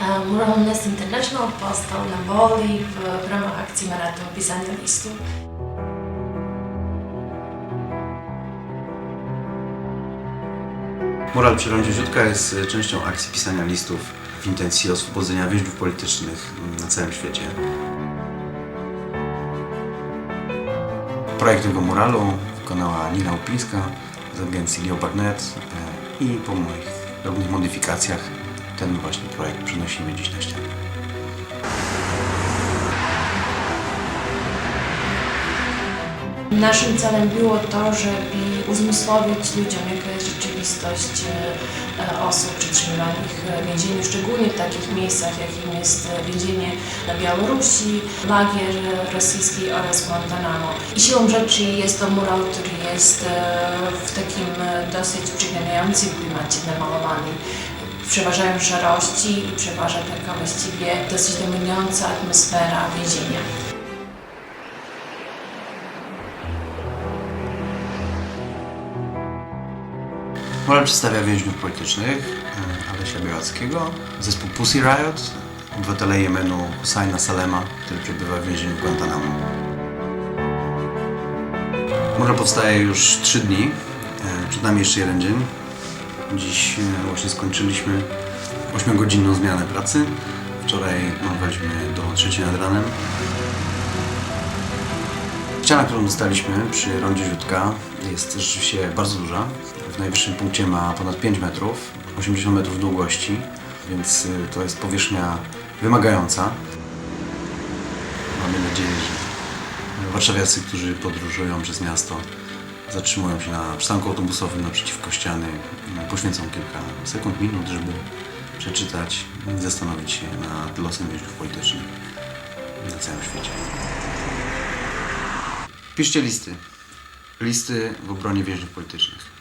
Amnesty International powstał na Woli w, w ramach akcji Maratonu Pisania Listu. Mural przy rondzie Ziutka jest e, częścią akcji pisania listów w intencji oswobodzenia więźniów politycznych mm, na całym świecie. Projekt tego muralu wykonała Nina Upińska z agencji Leopard.net e, i po moich drobnych modyfikacjach ten właśnie projekt przenosimy dziś na ścianę. Naszym celem było to, żeby uzmysłowić ludziom, jaka jest rzeczywistość e, osób przetrzymywanych w więzieniu, szczególnie w takich miejscach, jakim jest więzienie na Białorusi, lagier rosyjski oraz Guantanamo. I siłą rzeczy jest to mural, który jest e, w takim e, dosyć przygnębiającym klimacie namalowany. Przeważają szarości i przeważa taka właściwie dosyć dominująca atmosfera więzienia. Mural przedstawia więźniów politycznych e, Alesia Białackiego, zespół Pussy Riot, obywatele Jemenu Hussaina Salema, który przebywa w więzieniu w Guantanamo. Mural powstaje już 3 dni, e, przed nami jeszcze jeden dzień. Dziś e, właśnie skończyliśmy 8-godzinną zmianę pracy. Wczoraj malowaliśmy do 3 nad ranem. Ściana, którą dostaliśmy przy rondzie Ziutka jest rzeczywiście bardzo duża. W najwyższym punkcie ma ponad 5 metrów, 80 metrów długości, więc y, to jest powierzchnia wymagająca. Mamy nadzieję, że warszawiacy, którzy podróżują przez miasto, zatrzymują się na przystanku autobusowym naprzeciwko ściany, y, poświęcą kilka sekund, minut, żeby przeczytać zastanowić się nad losem więźniów politycznych na całym świecie. Piszcie listy. Listy w obronie więźniów politycznych.